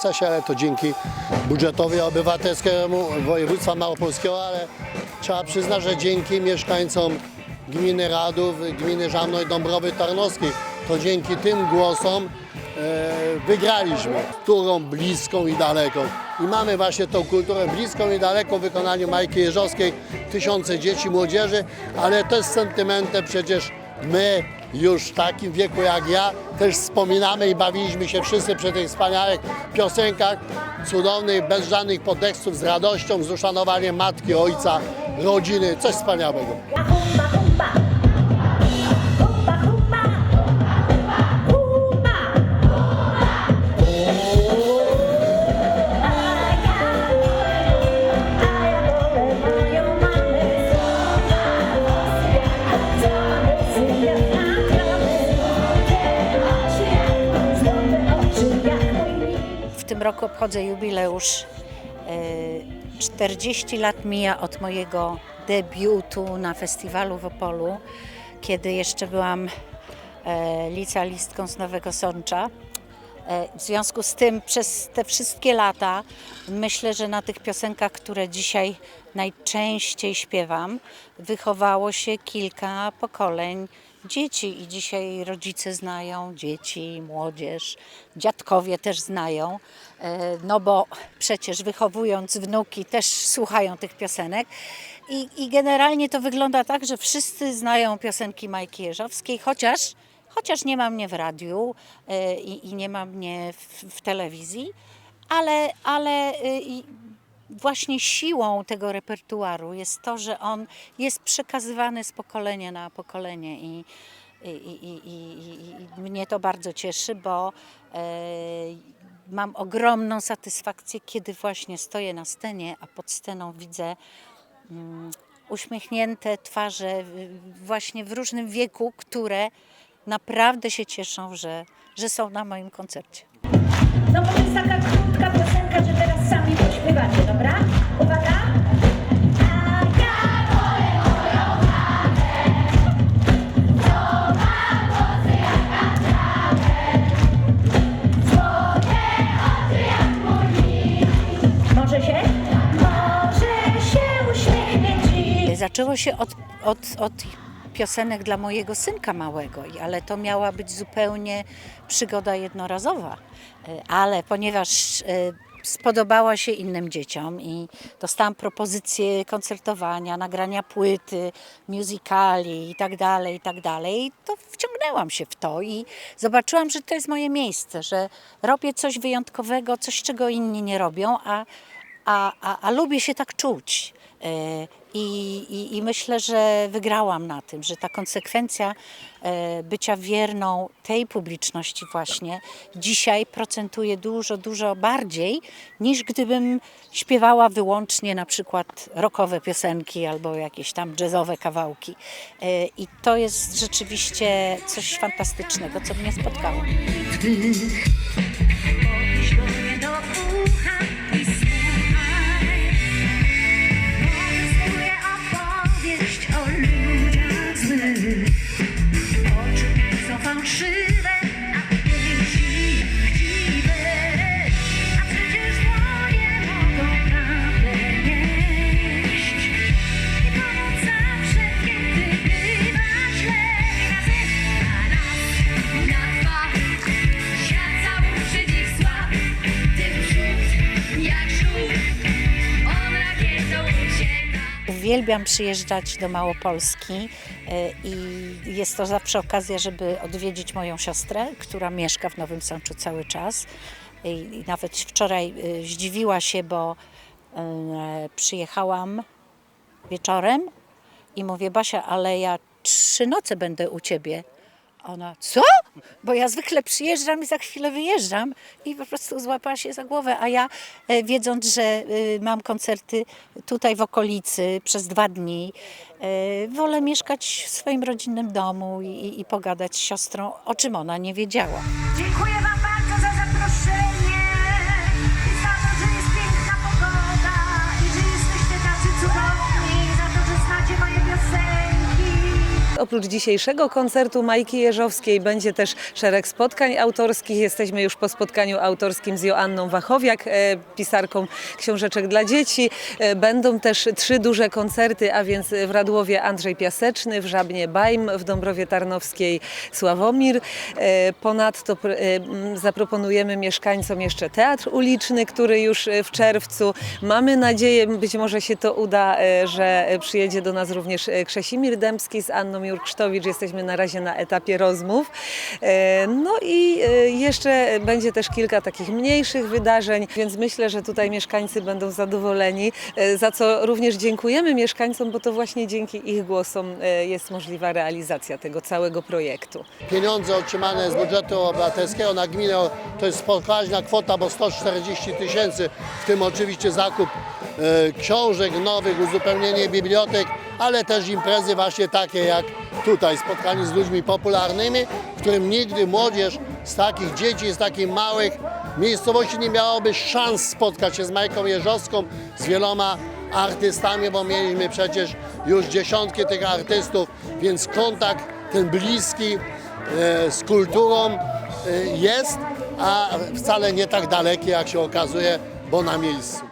opłaca się, ale to dzięki budżetowi obywatelskiemu województwa małopolskiego, ale trzeba przyznać, że dzięki mieszkańcom gminy Radów, gminy Żamno i Dąbrowy Tarnowskiej, to dzięki tym głosom e, wygraliśmy kulturą bliską i daleką. I mamy właśnie tą kulturę bliską i daleką w wykonaniu Majki Jeżowskiej, tysiące dzieci, młodzieży, ale też sentymentem przecież my już w takim wieku jak ja też wspominamy i bawiliśmy się wszyscy przy tych wspaniałych piosenkach, cudownych, bez żadnych podtekstów, z radością, z uszanowaniem matki, ojca, rodziny, coś wspaniałego. Roku obchodzę jubileusz. e, 40 lat mija od mojego debiutu na festiwalu w Opolu, kiedy jeszcze byłam e, licealistką z Nowego Sącza. E, W związku z tym przez te wszystkie lata myślę, że na tych piosenkach, które dzisiaj najczęściej śpiewam, wychowało się kilka pokoleń dzieci i dzisiaj rodzice znają dzieci, młodzież, dziadkowie też znają, e, no bo przecież wychowując wnuki też słuchają tych piosenek. I, I generalnie to wygląda tak, że wszyscy znają piosenki Majki Jeżowskiej, chociaż chociaż nie ma mnie w radiu e, i, i nie ma mnie w, w telewizji, ale, ale y, właśnie siłą tego repertuaru jest to, że on jest przekazywany z pokolenia na pokolenie i, i, i, i, i, mnie to bardzo cieszy, bo e, mam ogromną satysfakcję, kiedy właśnie stoję na scenie, a pod sceną widzę mm, uśmiechnięte twarze właśnie w różnym wieku, które naprawdę się cieszą, że, że są na moim koncercie. No oczy jak mój Może się? Może się. Zaczęło się od, od, od piosenek dla mojego synka małego, ale to miała być zupełnie przygoda jednorazowa. E, Ale ponieważ e, spodobała się innym dzieciom i dostałam propozycje koncertowania, nagrania płyty, musicali i tak dalej, i tak dalej, to wciągnęłam się w to i zobaczyłam, że to jest moje miejsce, że robię coś wyjątkowego, coś czego inni nie robią, a, a, a, a lubię się tak czuć. I, i, I myślę, że wygrałam na tym, że ta konsekwencja e, bycia wierną tej publiczności właśnie dzisiaj procentuje dużo, dużo bardziej niż gdybym śpiewała wyłącznie na przykład rockowe piosenki albo jakieś tam jazzowe kawałki. E, I to jest rzeczywiście coś fantastycznego, co mnie spotkało. Uwielbiam przyjeżdżać do Małopolski e, i jest to zawsze okazja, żeby odwiedzić moją siostrę, która mieszka w Nowym Sączu cały czas. I nawet wczoraj e, zdziwiła się, bo e, przyjechałam wieczorem i mówię, Basia, ale ja trzy noce będę u ciebie. Ona, co? Bo ja zwykle przyjeżdżam i za chwilę wyjeżdżam i po prostu złapała się za głowę, a ja e, wiedząc, że e, mam koncerty tutaj w okolicy przez dwa dni, e, wolę mieszkać w swoim rodzinnym domu i, i, pogadać z siostrą, o czym ona nie wiedziała. Dziękuję Wam Oprócz dzisiejszego koncertu Majki Jeżowskiej będzie też szereg spotkań autorskich. Jesteśmy już po spotkaniu autorskim z Joanną Wachowiak, e, pisarką książeczek dla dzieci. E, Będą też trzy duże koncerty, a więc w Radłowie Andrzej Piaseczny, w Żabnie Bajm, w Dąbrowie Tarnowskiej Sławomir. E, Ponadto zaproponujemy mieszkańcom jeszcze teatr uliczny, który już w czerwcu. Mamy nadzieję, być może się to uda, że przyjedzie do nas również Krzesimir Dębski z Anną Jurksztowicz. Jesteśmy na razie na etapie rozmów. E, No i e, jeszcze będzie też kilka takich mniejszych wydarzeń, więc myślę, że tutaj mieszkańcy będą zadowoleni, e, za co również dziękujemy mieszkańcom, bo to właśnie dzięki ich głosom jest możliwa realizacja tego całego projektu. Pieniądze otrzymane z budżetu obywatelskiego na gminę to jest pokaźna kwota, bo 140 tysięcy, w tym oczywiście zakup książek nowych, uzupełnienie bibliotek, ale też imprezy właśnie takie jak tutaj, spotkanie z ludźmi popularnymi, w którym nigdy młodzież z takich dzieci, z takich małych miejscowości nie miałoby szans spotkać się z Majką Jeżowską, z wieloma artystami, bo mieliśmy przecież już dziesiątki tych artystów, więc kontakt ten bliski e, z kulturą e, jest, a wcale nie tak daleki, jak się okazuje, bo na miejscu.